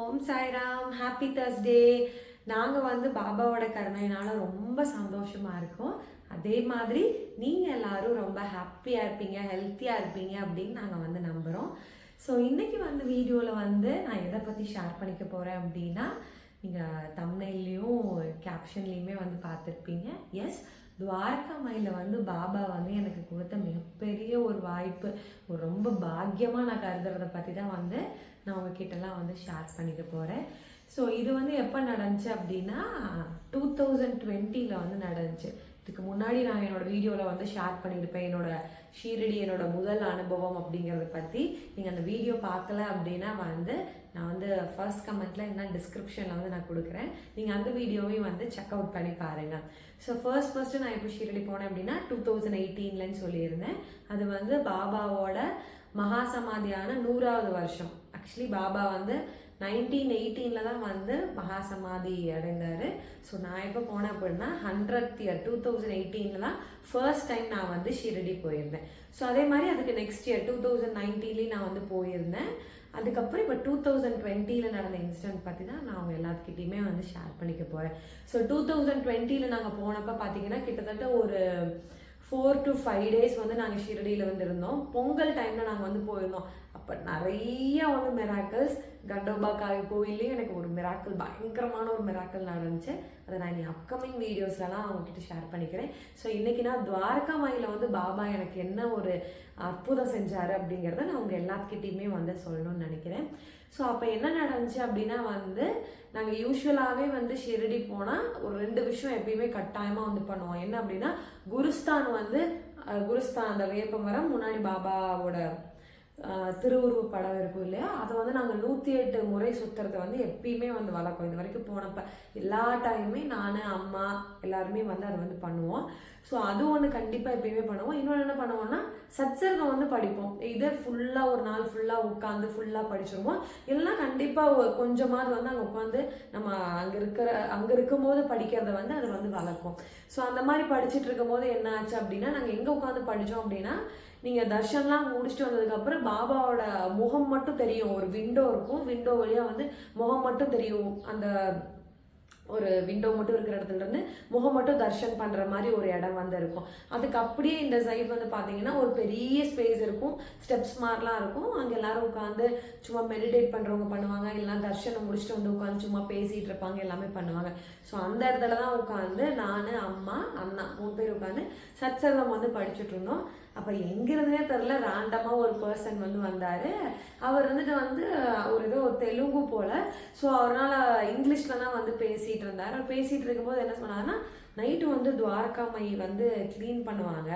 ஓம் Sairam happy Thursday நாங்கள் வந்து பாபாவோட கருணையினால ரொம்ப சந்தோஷமாக இருக்கோம். அதே மாதிரி நீங்கள் எல்லாரும் ரொம்ப ஹாப்பியாக இருப்பீங்க ஹெல்த்தியாக இருப்பீங்க அப்படின்னு நாங்கள் வந்து நம்புகிறோம் ஸோ இன்றைக்கி வந்து வீடியோவில் வந்து நான் எதை பற்றி ஷேர் பண்ணிக்க போகிறேன் அப்படின்னா நீங்கள் தமிழ்லையும் கேப்ஷன்லேயுமே வந்து பார்த்துருப்பீங்க. எஸ் துவாரகா மயில வந்து பாபா வந்து எனக்கு கொடுத்த மிக வாய்ப்பு. ஒரு ரொம்ப பாக்கியமாக நான் கருதுறதை பற்றி தான் வந்து நான் உங்ககிட்டலாம் வந்து ஷேர் பண்ணிக்க போகிறேன் ஸோ இது வந்து எப்போ நடந்துச்சு அப்படின்னா டூ தௌசண்ட் டுவெண்ட்டியில் வந்து நடந்துச்சு. இதுக்கு முன்னாடி நான் என்னோடய வீடியோவில் வந்து ஷேர் பண்ணியிருப்பேன். என்னோடய ஷீரடி என்னோடய முதல் அனுபவம் அப்படிங்கிறத பற்றி நீங்கள் அந்த வீடியோ பார்க்கல அப்படின்னா வந்து நான் வந்து ஃபர்ஸ்ட் கமெண்ட்டில் என்ன டிஸ்கிரிப்ஷனில் வந்து நான் கொடுக்குறேன். நீங்கள் அந்த வீடியோவையும் வந்து செக் அவுட் பண்ணி பாருங்கள் ஸோ ஃபர்ஸ்ட் ஃபர்ஸ்ட்டு நான் எப்போ ஷீரடி போனேன் அப்படின்னா டூ தௌசண்ட் எயிட்டீன்லன்னு சொல்லியிருந்தேன். அது வந்து பாபாவோட மகா சமாதியான நூறாவது வருஷம். ஆக்சுவலி பாபா வந்து நைன்டீன் எயிட்டீனில் தான் வந்து மகா சமாதி அடைந்தார். ஸோ நான் எப்போ போனேன் அப்படின்னா ஹண்ட்ரட் இயர் டூ தௌசண்ட் எயிட்டீனில் தான் ஃபர்ஸ்ட் டைம் நான் வந்து ஷிரடி போயிருந்தேன். ஸோ அதே மாதிரி அதுக்கு நெக்ஸ்ட் இயர் டூ தௌசண்ட் நைன்டீன்லேயும் நான் வந்து போயிருந்தேன். அதுக்கப்புறம் இப்போ டூ தௌசண்ட் டுவெண்ட்டியில் நடந்த இன்சிடென்ட் பற்றி தான் நான் அவங்க எல்லாத்துக்கிட்டையுமே வந்து ஷேர் பண்ணிக்க போகிறேன் ஸோ டூ தௌசண்ட் டுவெண்ட்டியில் நாங்கள் போனப்போ பார்த்தீங்கன்னா கிட்டத்தட்ட ஒரு ஃபோர் டு ஃபைவ் டேஸ் வந்து நாங்கள் ஷிரடியில் வந்து இருந்தோம். பொங்கல் டைமில் நாங்கள் வந்து போயிருந்தோம். அப்போ நிறைய வந்து மிராக்கிள்ஸ் கண்டோபா காய் கோயில்லையும் எனக்கு ஒரு மிராக்கிள் பயங்கரமான ஒரு மிராக்கிள் நடந்துச்சு. அதை நான் இனி அப்கமிங் வீடியோஸ்லலாம் அவங்ககிட்ட ஷேர் பண்ணிக்கிறேன். ஸோ இன்றைக்கி நான் துவாரகா மாயில் வந்து பாபா எனக்கு என்ன ஒரு அற்புதம் செஞ்சார் அப்படிங்கிறத நான் உங்கள் எல்லாத்துக்கிட்டையுமே வந்து சொல்லணும்னு நினைக்கிறேன். ஸோ அப்போ என்ன நடந்துச்சு அப்படின்னா வந்து நாங்கள் யூஸ்வலாகவே வந்து ஷிரடி போனால் ஒரு ரெண்டு விஷயம் எப்பயுமே கட்டாயமாக வந்து பண்ணுவோம். என்ன அப்படின்னா குருஸ்தான் வந்து குருஸ்தான் அந்த வேப்ப மரம் முன்னாடி பாபாவோட திருவுருவ படம் இருக்கும் இல்லையா? அதை வந்து நாங்கள் நூற்றி எட்டு முறை சுற்றுறத வந்து எப்பயுமே வந்து வளர்க்கும். இது வரைக்கும் போனப்ப எல்லா டைமுமே நான் அம்மா எல்லாருமே வந்து அதை வந்து பண்ணுவோம். ஸோ அது ஒன்று கண்டிப்பாக எப்பயுமே பண்ணுவோம். இன்னொன்று என்ன பண்ணுவோம்னா சத்சர்கம் வந்து படிப்போம். இதே ஃபுல்லாக ஒரு நாள் ஃபுல்லாக உட்காந்து ஃபுல்லாக படிச்சிருவோம். எல்லாம் கண்டிப்பாக கொஞ்சமாவது வந்து அங்கே உட்காந்து நம்ம அங்கே இருக்கிற அங்கே இருக்கும்போது படிக்கிறத வந்து அது வந்து வளர்க்கும் ஸோ அந்த மாதிரி படிச்சுட்டு இருக்கும்போது என்ன ஆச்சு அப்படின்னா நாங்கள் எங்கே உட்காந்து படித்தோம் அப்படின்னா நீங்கள் தர்ஷன்லாம் முடிச்சுட்டு வந்ததுக்கப்புறம் பாபாவோட முகம் மட்டும் தெரியும். ஒரு விண்டோ இருக்கும். விண்டோ வழியாக வந்து முகம் மட்டும் தெரியும். அந்த ஒரு விண்டோ மட்டும் இருக்கிற இடத்துல இருந்து முகம் மட்டும் தர்ஷன் பண்ணுற மாதிரி ஒரு இடம் வந்து இருக்கும். அதுக்கு அப்படியே இந்த சைடு வந்து பார்த்தீங்கன்னா ஒரு பெரிய ஸ்பேஸ் இருக்கும். ஸ்டெப்ஸ் மாதிரிலாம் இருக்கும். அங்கே எல்லாரும் உட்காந்து சும்மா மெடிடேட் பண்ணுறவங்க பண்ணுவாங்க. எல்லாம் தர்ஷனம் முடிச்சுட்டு வந்து உட்காந்து சும்மா பேசிகிட்டு இருப்பாங்க. எல்லாமே பண்ணுவாங்க. ஸோ அந்த இடத்துல தான் உட்காந்து நான் அம்மா அண்ணா மூணு பேர் உட்காந்து சத்சங்கம் வந்து படிச்சுட்டு இருந்தோம். அப்போ எங்கிருந்தே தெரில ரேண்டமாக ஒரு பர்சன் வந்து வந்தார். அவர் வந்துட்டு வந்து ஒரு ஏதோ ஒரு தெலுங்கு போல். ஸோ அவரால் இங்கிலீஷில் தான் வந்து பேசிகிட்டு இருந்தார் அவர் பேசிகிட்டு இருக்கும்போது என்ன சொன்னார்னா நைட்டு வந்து துவாரகாமை வந்து க்ளீன் பண்ணுவாங்க.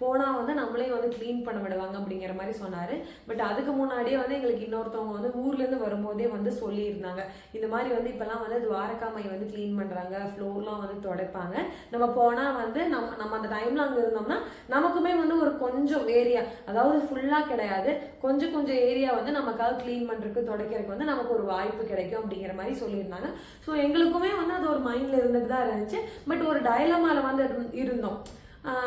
போனால் வந்து நம்மளே வந்து க்ளீன் பண்ண விடுவாங்க அப்படிங்கிற மாதிரி சொன்னார். பட் அதுக்கு முன்னாடியே வந்து எங்களுக்கு இன்னொருத்தவங்க வந்து ஊர்லேருந்து வரும்போதே வந்து சொல்லியிருந்தாங்க. இந்த மாதிரி வந்து இப்போல்லாம் வந்து துவாரகாமை வந்து க்ளீன் பண்ணுறாங்க ஃப்ளோர்லாம் வந்து துடைப்பாங்க. நம்ம போனால் வந்து நம்ம நம்ம அந்த டைமில் அங்கே இருந்தோம்னா நமக்குமே வந்து ஒரு கொஞ்சம் ஏரியா அதாவது ஃபுல்லாக கிடையாது. கொஞ்சம் கொஞ்சம் ஏரியா வந்து நமக்காக க்ளீன் பண்ணுறதுக்கு துடைக்கிறதுக்கு வந்து நமக்கு ஒரு வாய்ப்பு கிடைக்கும் அப்படிங்கிற மாதிரி சொல்லியிருந்தாங்க. ஸோ எங்களுக்குமே வந்து அது ஒரு மைண்டில் இருந்துட்டு தான் இருந்துச்சு. பட் ஒரு டயலமால வந்து இருந்தோம்.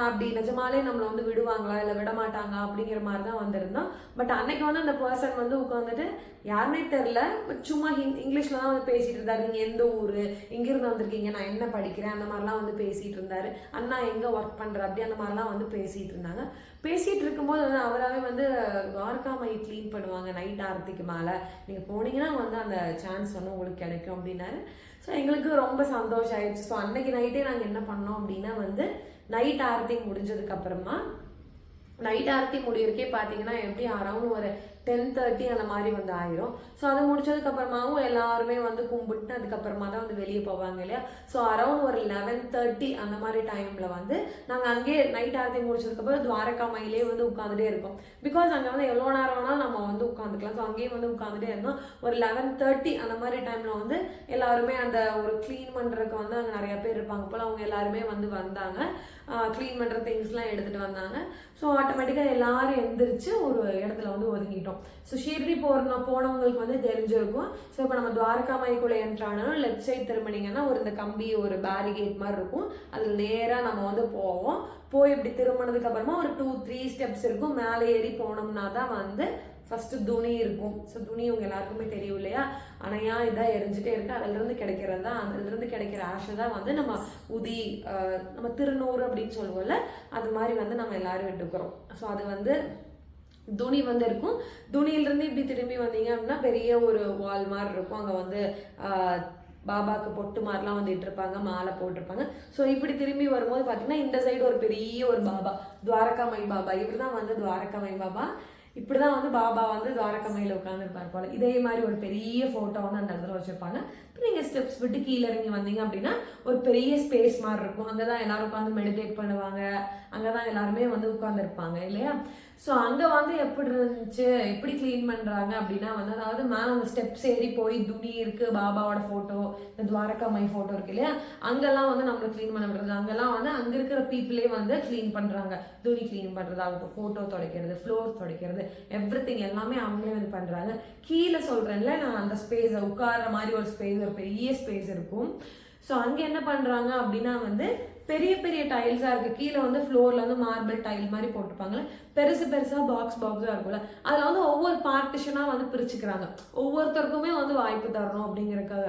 அப்படி நிஜமாலே நம்மளை வந்து விடுவாங்களா இல்லை விட மாட்டாங்க அப்படிங்கிற மாதிரி தான் வந்திருந்தோம். பட் அன்னைக்கு வந்து அந்த பர்சன் வந்து உட்காந்துட்டு யாருனே தெரில சும்மா ஹிந் இங்கிலீஷில் தான் வந்து பேசிகிட்டு இருந்தார். நீங்கள் எந்த ஊர்? இங்கிருந்து வந்திருக்கீங்க. நான் என்ன படிக்கிறேன்? அந்த மாதிரிலாம் வந்து பேசிகிட்டு இருந்தார். அண்ணா எங்கே ஒர்க் பண்ணுற அப்படி அந்த மாதிரிலாம் வந்து பேசிகிட்டு இருந்தாங்க. பேசிகிட்டு இருக்கும்போது வந்து அவராகவே வந்து வார்க்காமை க்ளீன் பண்ணுவாங்க. நைட் ஆரத்திக்கு மேலே. நீங்கள் போனீங்கன்னா வந்து அந்த சான்ஸ் வந்து உங்களுக்கு கிடைக்கும். அப்படின்னாரு. ஸோ எங்களுக்கு ரொம்ப சந்தோஷம் ஆயிடுச்சு. ஸோ அன்னைக்கு நைட்டே நாங்கள் என்ன பண்ணோம் அப்படின்னா வந்து நைட் ஆரத்தி முடிஞ்சதுக்கு அப்புறமா நைட் ஆரத்தி முடியிருக்கே பார்த்தீங்கன்னா எப்படி அரௌண்ட் ஒரு டென் தேர்ட்டி அந்த மாதிரி வந்து ஆயிரும். ஸோ அது முடிச்சதுக்கு அப்புறமாவும் எல்லாருமே வந்து கும்பிட்டு அதுக்கப்புறமா தான் வந்து வெளியே போவாங்க இல்லையா? ஸோ அரௌண்ட் ஒரு லெவன் தேர்ட்டி அந்த மாதிரி டைமில் வந்து நாங்கள் அங்கேயே நைட் ஆரத்தி முடிச்சதுக்கப்புறம் துவாரகா மயிலே வந்து உட்காந்துட்டே இருக்கோம். பிகாஸ் அங்கே வந்து எவ்வளோ நேரம் வேணாலும் நம்ம வந்து உட்காந்துக்கலாம் ஸோ அங்கேயே வந்து உட்காந்துட்டே இருந்தோம். ஒரு லெவன் தேர்ட்டி அந்த மாதிரி டைமில் வந்து எல்லாருமே அந்த ஒரு க்ளீன் பண்ணுறதுக்கு வந்து அங்கே நிறைய பேர் இருப்பாங்க போல். அவங்க எல்லாருமே வந்து வந்தாங்க. க்ளீன் பண்ணுற திங்ஸ்லாம் எடுத்துகிட்டு வந்தாங்க. ஸோ ஆட்டோமேட்டிக்காக எல்லாரும் எந்திரிச்சு ஒரு இடத்துல வந்து ஒதுங்கிட்டோம். ஸோ ஷீர்டி போகிற போனவங்களுக்கு வந்து தெரிஞ்சிருக்கும் ஸோ இப்போ நம்ம துவாரகா மைக்குள்ளே என்ட்ரானாலும் லெஃப்ட் சைட் திரும்பினீங்கன்னா ஒரு இந்த கம்பி ஒரு பேரிகேட் மாதிரி இருக்கும். அதில் நேராக நம்ம வந்து போவோம். போய் இப்படி திரும்பினதுக்கப்புறமா ஒரு டூ த்ரீ ஸ்டெப்ஸ் இருக்கும். மேலே ஏறி போனோம்னா தான் வந்து ஃபஸ்ட்டு துணி இருக்கும். ஸோ துணி உங்கள் எல்லாருக்குமே தெரியும் இல்லையா அணையா இதாக எரிஞ்சிட்டே இருக்கு. அதுலேருந்து கிடைக்கிறது? தான் அதுலேருந்து கிடைக்கிற ஆசை தான் வந்து நம்ம உதி நம்ம திருநூறு அப்படின்னு சொல்லுவோம்ல? அது மாதிரி வந்து நம்ம எல்லாரும் எடுக்கிறோம் ஸோ அது வந்து துணி வந்து இருக்கும். துணியிலிருந்து இப்படி திரும்பி வந்தீங்க அப்படின்னா பெரிய ஒரு வால் மாதிரி இருக்கும். அங்கே வந்து பாபாவுக்கு பாபாக்கு பொட்டு மாதிரிலாம் வந்துட்டு இருப்பாங்க. மாலை போட்டிருப்பாங்க. ஸோ இப்படி திரும்பி வரும்போது பார்த்தீங்கன்னா இந்த சைடு ஒரு பெரிய ஒரு பாபா. துவாரகாமை பாபா. இவர் தான் வந்து துவாரகாமை பாபா. இப்படி தான் வந்து பாபா வந்து துவாரகாமையில் உட்காந்துருப்பார் போல. இதே மாதிரி ஒரு பெரிய ஃபோட்டோ வந்து அந்த இடத்துல வச்சுருப்பாங்க. இப்போ நீங்கள் ஸ்டெப்ஸ் விட்டு கீழே இறங்கி வந்தீங்க அப்படின்னா ஒரு பெரிய ஸ்பேஸ் மாதிரி இருக்கும். அங்கே தான் எல்லாரும் உட்காந்து மெடிடேட் பண்ணுவாங்க. அங்கே தான் எல்லாருமே வந்து உட்காந்துருப்பாங்க இல்லையா? ஸோ அங்கே வந்து எப்படி இருந்துச்சு? எப்படி க்ளீன் பண்ணுறாங்க அப்படின்னா வந்து அதாவது மேலே அந்த ஸ்டெப்ஸ் ஏறி போய் துணி இருக்குது பாபாவோட ஃபோட்டோ இந்த துவாரகாமை ஃபோட்டோ இருக்கு இல்லையா? அங்கெல்லாம் வந்து நம்மளை க்ளீன் பண்ண விடுறது. அங்கெல்லாம் வந்து அங்கே இருக்கிற பீப்புளே வந்து க்ளீன் பண்ணுறாங்க துணி க்ளீன் பண்ணுறதாகட்டும் ஃபோட்டோ துடைக்கிறது ஃப்ளோர் துடைக்கிறது எவ்ரி எல்லாமே அவங்களே வந்து பண்ணுறாங்க கீழே சொல்கிறேன்ல நான் அந்த ஸ்பேஸை உட்கார்ற மாதிரி ஒரு ஸ்பேஸ் ஒரு பெரிய ஸ்பேஸ் இருக்கும். ஸோ அங்கே என்ன பண்ணுறாங்க அப்படின்னா வந்து பெரிய பெரிய டைல்ஸாக இருக்குது கீழே வந்து ஃப்ளோரில் வந்து மார்பிள் டைல் மாதிரி போட்டிருப்பாங்கல்ல. பெருசு பெருசாக பாக்ஸ் பாக்ஸாக இருக்கும்ல. அதில் வந்து ஒவ்வொரு பார்ட்டிஷனாக வந்து பிரிச்சுக்கிறாங்க. ஒவ்வொருத்தருக்குமே வந்து வாய்ப்பு தரணும் அப்படிங்கிறக்காக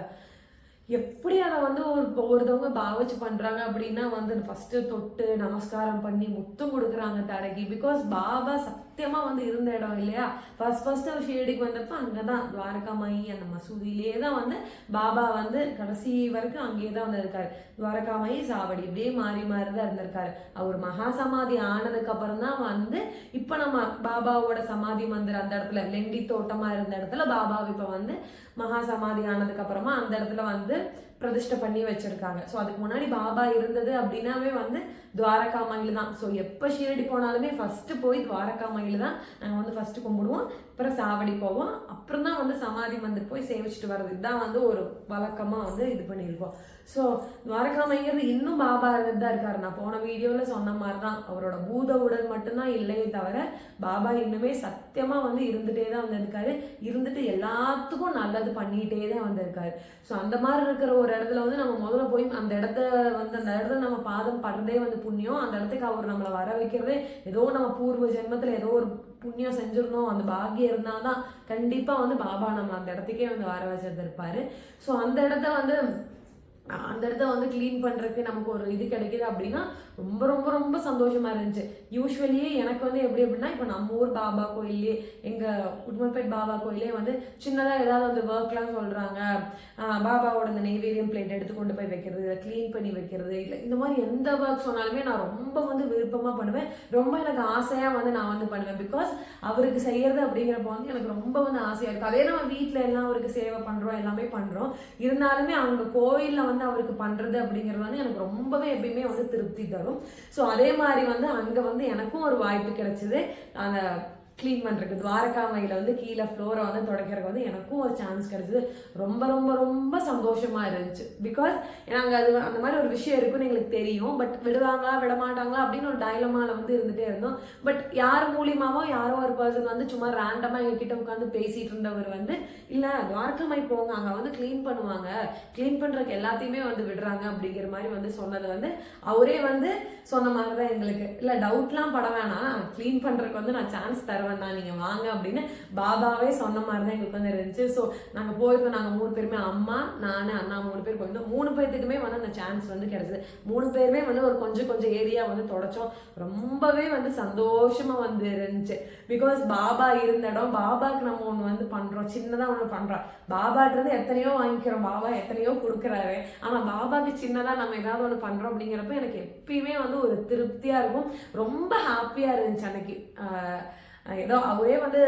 எப்படி அதை வந்து ஒரு ஒருத்தவங்க பாவச்சு பண்ணுறாங்க அப்படின்னா வந்து ஃபஸ்ட்டு தொட்டு நமஸ்காரம் பண்ணி முத்தம் கொடுக்குறாங்க தடகி பிகாஸ் பாபா சத்தியமாக வந்து இருந்த இடம் இல்லையா? ஃபஸ்ட் ஃபர்ஸ்ட் அவர் ஷேடிக்கு வந்தப்போ அங்கே தான் துவாரகாமாயி அந்த மசூதியிலே தான் வந்து பாபா வந்து கடைசி வரைக்கும் அங்கேயே தான் வந்திருக்காரு துவாரகாமாயி சாவடி இப்படியே மாறி மாறி தான் இருந்திருக்காரு. அவர் மகா சமாதி ஆனதுக்கு அப்புறம் தான் வந்து இப்போ நம்ம பாபாவோட சமாதி மந்திரம் அந்த இடத்துல லெண்டி தோட்டமாக இருந்த இடத்துல பாபா இப்போ வந்து மகா சமாதி ஆனதுக்கு அப்புறமா அந்த இடத்துல வந்து பிரதிஷ்டை பண்ணி வச்சிருக்காங்க. ஸோ அதுக்கு முன்னாடி பாபா இருந்தது அப்படின்னாவே வந்து துவாரகா மயில் தான். ஸோ எப்போ ஷீரடி போனாலுமே ஃபர்ஸ்ட் போய் துவாரகா மயில் தான் நாங்கள் வந்து ஃபர்ஸ்ட் கும்பிடுவோம். அப்புறம் சாவடி போவோம். அப்புறம் தான் வந்து சமாதி மந்திர் போய் சேவிச்சுட்டு வர்றது. இதுதான் வந்து ஒரு வழக்கமாக வந்து இது பண்ணியிருக்கோம். ஸோ துவாரகாமைங்கிறது இன்னும் பாபா தான் இருக்கார். நான் போன வீடியோவில் சொன்ன மாதிரி தான் அவரோட பூத உடல் மட்டும்தான் இல்லையே தவிர பாபா இன்னுமே சத்தியமாக வந்து இருந்துகிட்டே தான் வந்திருக்காரு. இருந்துட்டு எல்லாத்துக்கும் நல்லது பண்ணிகிட்டே தான் வந்திருக்காரு. ஸோ அந்த மாதிரி இருக்கிற ஒரு இடத்துல வந்து நம்ம முதல்ல போய் அந்த இடத்த வந்து அந்த இடத்துல நம்ம பாதம் படுறதே வந்து புண்ணியம். அந்த இடத்துக்கு அவர் நம்மளை வர வைக்கிறதே ஏதோ நம்ம பூர்வ ஜென்மத்தில் ஏதோ ஒரு புண்ணியம் செஞ்சிருந்தோம். அந்த பாக்கியம் இருந்தால் தான் கண்டிப்பாக வந்து பாபா நம்ம அந்த இடத்துக்கே வந்து வர வச்சிருந்திருப்பாரு. ஸோ அந்த இடத்த வந்து அந்த இடத்த வந்து க்ளீன் பண்ணுறதுக்கு நமக்கு ஒரு இது கிடைக்குது அப்படின்னா ரொம்ப ரொம்ப ரொம்ப சந்தோஷமாக இருந்துச்சு. யூஸ்வலியே எனக்கு வந்து எப்படி அப்படின்னா இப்போ நம்ம ஊர் பாபா கோயிலே எங்கள் உடுமல்பேட் பாபா கோயிலே வந்து சின்னதாக ஏதாவது அந்த ஒர்க்லாம் சொல்கிறாங்க பாபாவோட அந்த நெய்வேரியம் பிளேட் எடுத்து கொண்டு போய் வைக்கிறது க்ளீன் பண்ணி வைக்கிறது. இல்லை இந்த மாதிரி எந்த ஒர்க் சொன்னாலுமே நான் ரொம்ப வந்து விருப்பமாக பண்ணுவேன். ரொம்ப எனக்கு ஆசையாக வந்து நான் வந்து பண்ணுவேன். பிகாஸ் அவருக்கு செய்கிறது அப்படிங்கிறப்ப வந்து எனக்கு ரொம்ப வந்து ஆசையாக இருக்குது அதே நம்ம வீட்டில் எல்லாம் அவருக்கு சேவை பண்ணுறோம் எல்லாமே பண்ணுறோம் இருந்தாலுமே அவங்க கோயிலில் வந்து அவருக்கு பண்ணுறது அப்படிங்கிறது வந்து எனக்கு ரொம்பவே எப்பயுமே வந்து திருப்தி தரும். ஸோ அதே மாதிரி வந்து அங்கே வந்து எனக்கும் ஒரு வாய்ப்பு கிடைச்சிது. அந்த க்ளீன் பண்ணுறதுக்கு துவாரகாமையில் வந்து கீழே ஃப்ளோரை வந்து துடைக்கிறதுக்கு வந்து எனக்கும் ஒரு சான்ஸ் கிடச்சிது. ரொம்ப ரொம்ப ரொம்ப சந்தோஷமாக இருந்துச்சு. பிகாஸ் நாங்கள் அது அந்த மாதிரி ஒரு விஷயம் இருக்குன்னு எங்களுக்கு தெரியும். பட் விடுவாங்களா விடமாட்டாங்களா அப்படின்னு ஒரு டைலமாவில் வந்து இருந்துகிட்டே இருந்தோம். பட் யார் மூலியமாவோ யாரோ ஒரு பர்சன் வந்து சும்மா ரேண்டமாக எங்ககிட்ட உட்காந்து பேசிகிட்டு இருந்தவர் வந்து இல்லை துவாரகாமை போங்க. அங்கே வந்து க்ளீன் பண்ணுவாங்க. க்ளீன் பண்ணுறதுக்கு எல்லாத்தையுமே வந்து விடுறாங்க. அப்படிங்கிற மாதிரி வந்து சொன்னது வந்து அவரே வந்து சொன்ன மாதிரி தான் எங்களுக்கு. இல்லை டவுட்லாம் பட வேணாம். க்ளீன் பண்ணுறதுக்கு வந்து நான் சான்ஸ் தருவேன். தான் நீங்கள் வாங்க அப்படின்னு பாபாவே சொன்ன மாதிரி தான் எங்களுக்கு வந்து இருந்துச்சு. ஸோ நாங்கள் போயிருந்தோம். நாங்கள் மூணு பேருமே அம்மா நான் அண்ணா மூணு பேர் போயிருந்தோம். மூணு பேர்த்துக்குமே வந்து அந்த சான்ஸ் வந்து கிடைச்சது. மூணு பேருமே வந்து ஒரு கொஞ்சம் கொஞ்சம் ஏரியா வந்து தொடச்சோம். ரொம்பவே வந்து சந்தோஷமா வந்து இருந்துச்சு. பிகாஸ் பாபா இருந்த இடம் பாபாக்கு நம்ம ஒன்று வந்து பண்றோம். சின்னதாக ஒன்று பண்றோம். பாபாட்டிருந்து எத்தனையோ வாங்கிக்கிறோம். பாபா எத்தனையோ கொடுக்குறாரு. ஆனால் பாபாக்கு சின்னதாக நம்ம ஏதாவது ஒன்று பண்றோம் அப்படிங்கிறப்ப எனக்கு எப்பயுமே வந்து ஒரு திருப்தியாக இருக்கும். ரொம்ப ஹாப்பியாக இருந்துச்சு அன்னைக்கு. ஏதோ அவரே வந்து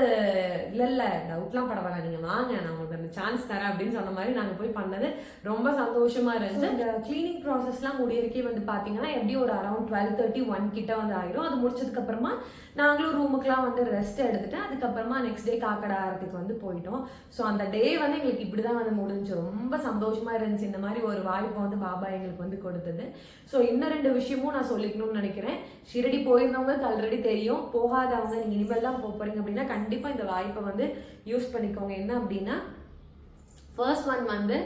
இல்லை இல்லை டவுட்லாம் பட வேணாம் நீங்கள் வாங்க நான் உங்களுக்கு அந்த சான்ஸ் தரேன் அப்படின்னு சொன்ன மாதிரி நாங்கள் போய் பண்ணது. ரொம்ப சந்தோஷமா இருந்துச்சு. இந்த க்ளீனிங் ப்ராசஸ்லாம் முடியிருக்கே வந்து பார்த்தீங்கன்னா எப்படியும் ஒரு அரௌண்ட் டுவெல் தேர்ட்டி ஒன் கிட்ட வந்து ஆயிரும். அது முடிச்சதுக்கு அப்புறமா நாங்களும் ரூமுக்குலாம் வந்து ரெஸ்ட் எடுத்துட்டு அதுக்கப்புறமா நெக்ஸ்ட் டே காக்கடா ஆரத்துக்கு வந்து போயிட்டோம். ஸோ அந்த டே வந்து எங்களுக்கு இப்படி தான் வந்து முடிஞ்சு ரொம்ப சந்தோஷமா இருந்துச்சு. இந்த மாதிரி ஒரு வாய்ப்பை வந்து பாபா எங்களுக்கு வந்து கொடுத்தது. ஸோ இன்னும் ரெண்டு விஷயமும் நான் சொல்லிக்கணும்னு நினைக்கிறேன். ஷிரடி போயிருந்தவங்களுக்கு ஆல்ரெடி தெரியும். போகாதவங்க நீங்கள் இனிமேல் தான் போக போறீங்க அப்படின்னா கண்டிப்பாக இந்த வாய்ப்பை வந்து யூஸ் பண்ணிக்கோங்க. என்ன அப்படின்னா ஃபர்ஸ்ட் ஒன் வந்து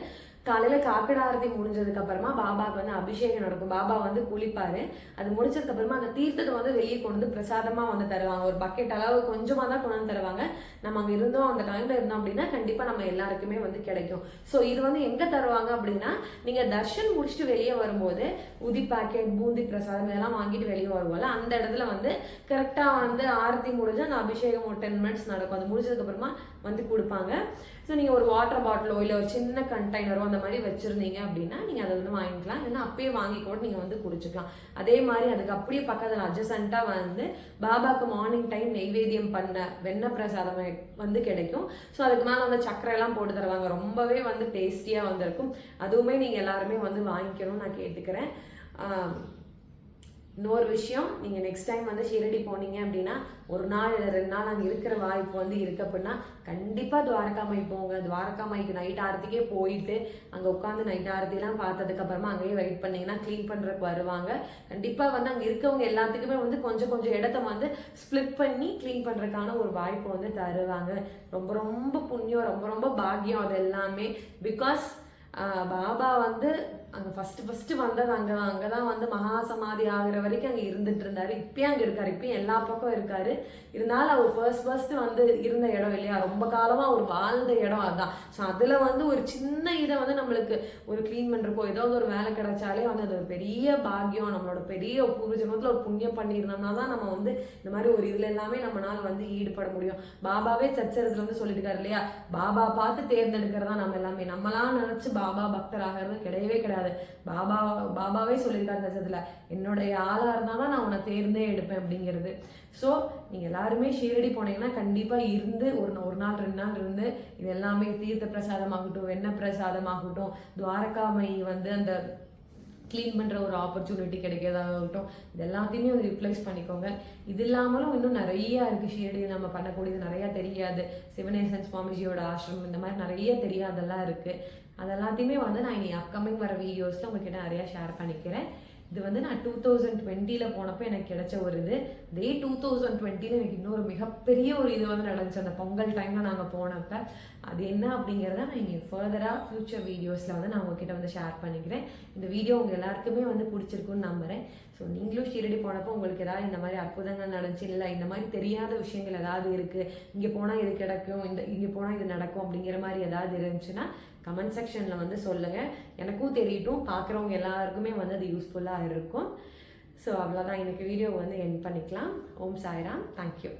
காலையில் காக்கட ஆரத்தி முடிஞ்சதுக்கு அப்புறமா பாபாவுக்கு வந்து அபிஷேகம் நடக்கும். பாபா வந்து குளிப்பாரு. அது முடிச்சதுக்கு அப்புறமா அந்த தீர்த்தத்தை வந்து வெளியே கொண்டு வந்து பிரசாதமாக வந்து தருவாங்க. ஒரு பக்கெட் அளவு கொஞ்சமாக தான் கொண்டு வந்து தருவாங்க. நம்ம அங்கே இருந்தோம் அந்த டைமில் இருந்தோம் அப்படின்னா கண்டிப்பாக நம்ம எல்லாருக்குமே வந்து கிடைக்கும். ஸோ இது வந்து எங்கே தருவாங்க அப்படின்னா நீங்கள் தர்ஷன் முடிச்சுட்டு வெளியே வரும்போது உதி பாக்கெட் பூந்தி பிரசாதம் இதெல்லாம் வாங்கிட்டு வெளியே வருவோம்ல அந்த இடத்துல வந்து கரெக்டாக வந்து ஆரத்தி முடிஞ்சு அந்த அபிஷேகம் ஒரு டென் மினிட்ஸ் நடக்கும். அது முடிச்சதுக்கப்புறமா வந்து கொடுப்பாங்க. ஸோ நீங்கள் ஒரு வாட்டர் பாட்டிலோ இல்லை ஒரு சின்ன கண்டெய்னரோ அந்த மாதிரி வச்சுருந்தீங்க அப்படின்னா நீங்கள் அதை வந்து வாங்கிக்கலாம். இல்லைன்னா அப்பயே வாங்கி கூட நீங்கள் வந்து குடிச்சிக்கலாம். அதே மாதிரி அதுக்கு அப்படியே பக்கத்தில் அட்ஜசண்ட்டாக வந்து பாபாக்கு மார்னிங் டைம் நெய்வேத்தியம் பண்ண வெண்ணெய் பிரசாதம் வந்து கிடைக்கும். ஸோ அதுக்கு மேலே வந்து சக்கரையெல்லாம் போட்டு தருவாங்க. ரொம்பவே வந்து டேஸ்டியாக வந்திருக்கும். அதுவுமே நீங்கள் எல்லாருமே வந்து வாங்கிக்கணும்னு நான் கேட்டுக்கிறேன். இன்னொரு விஷயம் நீங்கள் நெக்ஸ்ட் டைம் வந்து ஷீரடி போனீங்க அப்படின்னா ஒரு நாள் இல்லை ரெண்டு நாள் அங்கே இருக்கிற வாய்ப்பு வந்து இருக்கு அப்படின்னா கண்டிப்பாக துவாரகாமாய் போங்க. துவாரகாமாய்க்கு நைட் ஆரத்திக்கே போயிட்டு அங்கே உட்காந்து நைட் ஆரத்திலாம் பார்த்ததுக்கப்புறமா அங்கேயே வெயிட் பண்ணிங்கன்னா க்ளீன் பண்ணுறதுக்கு வருவாங்க. கண்டிப்பாக வந்து அங்கே இருக்கவங்க எல்லாத்துக்குமே வந்து கொஞ்சம் கொஞ்சம் இடத்த வந்து ஸ்ப்ளிட் பண்ணி க்ளீன் பண்ணுறதுக்கான ஒரு வாய்ப்பு வந்து தருவாங்க. ரொம்ப ரொம்ப புண்ணியம் ரொம்ப ரொம்ப பாக்கியம் அது எல்லாமே பிகாஸ் பாபா வந்து அங்கே ஃபஸ்ட்டு ஃபஸ்ட்டு வந்தது அங்கே அங்கே தான் வந்து மகா சமாதி ஆகிற வரைக்கும் அங்கே இருந்துட்டு இருந்தாரு. இப்பயும் அங்கே இருக்காரு. இப்பயும் எல்லா பக்கம் இருக்காரு. இருந்தாலும் அவர் ஃபர்ஸ்ட் ஃபர்ஸ்ட் வந்து இருந்த இடம் இல்லையா? ரொம்ப காலமாக அவர் வாழ்ந்த இடம் அதான் ஸோ அதில் வந்து ஒரு சின்ன இதை வந்து நம்மளுக்கு ஒரு க்ளீன் பண்ணுறப்போ ஏதோ ஒரு வேலை கிடைச்சாலே வந்து அது ஒரு பெரிய பாக்கியம். நம்மளோட பெரிய பூர்வஜன்மத்தில் ஒரு புண்ணியம் பண்ணியிருந்தோம்னா தான் நம்ம வந்து இந்த மாதிரி ஒரு இதில் எல்லாமே நம்மளால வந்து ஈடுபட முடியும். பாபாவே சச்சரத்தில் வந்து சொல்லியிருக்காரு இல்லையா? பாபா பார்த்து தேர்ந்தெடுக்கிறதா நம்ம எல்லாமே. நம்மளாம் நினச்சி பாபா பக்தர் ஆகிறது கிடையவே கிடையாது. பாபா பாபாவே சொல்லியிருக்காரு சச்சத்தில் என்னுடைய ஆளாக இருந்தால் தான் நான் உன்னை தேர்ந்தே எடுப்பேன் அப்படிங்கிறது. ஸோ நீங்கள் எல்லாருமே ஷீரடி போனீங்கன்னா கண்டிப்பாக இருந்து ஒரு ஒரு நாள் ரெண்டு நாள் இருந்து இது எல்லாமே தீர்த்த பிரசாதமாகட்டும் வெண்ணெய் பிரசாதமாகட்டும் துவாரகாமை வந்து அந்த க்ளீன் பண்ணுற ஒரு ஆப்பர்ச்சுனிட்டி கிடைக்கிறதாகட்டும் இது எல்லாத்தையுமே வந்து யூட்டிலைஸ் பண்ணிக்கோங்க. இது இல்லாமலும் இன்னும் நிறையா இருக்குது ஷீரடி நம்ம பண்ணக்கூடியது நிறையா தெரியாது. சிவனேசன் சுவாமிஜியோட ஆசிரமம் இந்த மாதிரி நிறைய தெரியாதெல்லாம் இருக்குது அது எல்லாத்தையுமே வந்து நான் இனி அப்கமிங் வர வீடியோஸில் உங்ககிட்ட நிறையா ஷேர் பண்ணிக்கிறேன். இது வந்து நான் டூ தௌசண்ட் டுவெண்ட்டியில் போனப்போ எனக்கு கிடைச்ச ஒரு இது. அதே டூ தௌசண்ட் டுவெண்ட்டியில் எனக்கு இன்னொரு மிகப்பெரிய ஒரு இது வந்து நடந்துச்சு. அந்த பொங்கல் டைமில் நாங்கள் போனப்போ அது என்ன அப்படிங்கிறத நான் இங்கே ஃபர்தராக ஃப்யூச்சர் வீடியோஸில் வந்து நான் உங்ககிட்ட வந்து ஷேர் பண்ணிக்கிறேன். இந்த வீடியோ உங்கள் எல்லாருக்குமே வந்து பிடிச்சிருக்குன்னு நம்புகிறேன் ஸோ நீங்களும் ஷீரடி போனப்போ உங்களுக்கு ஏதாவது இந்த மாதிரி அற்புதங்கள் நடந்துச்சு இல்லை இந்த மாதிரி தெரியாத விஷயங்கள் ஏதாவது இருக்குது இங்கே போனால் இது கிடைக்கும் இந்த இங்கே போனால் இது நடக்கும் அப்படிங்கிற மாதிரி ஏதாவது இருந்துச்சுன்னா கமெண்ட் செக்ஷனில் வந்து சொல்லுங்கள் எனக்கும் தெரியட்டும் பார்க்குறவங்க எல்லாருக்குமே வந்து அது யூஸ்ஃபுல்லாக இருக்கும். ஸோ அவ்வளோதான் எனக்கு வீடியோ வந்து என் பண்ணிக்கலாம். ஓம் சாய்ராம். தேங்க்யூ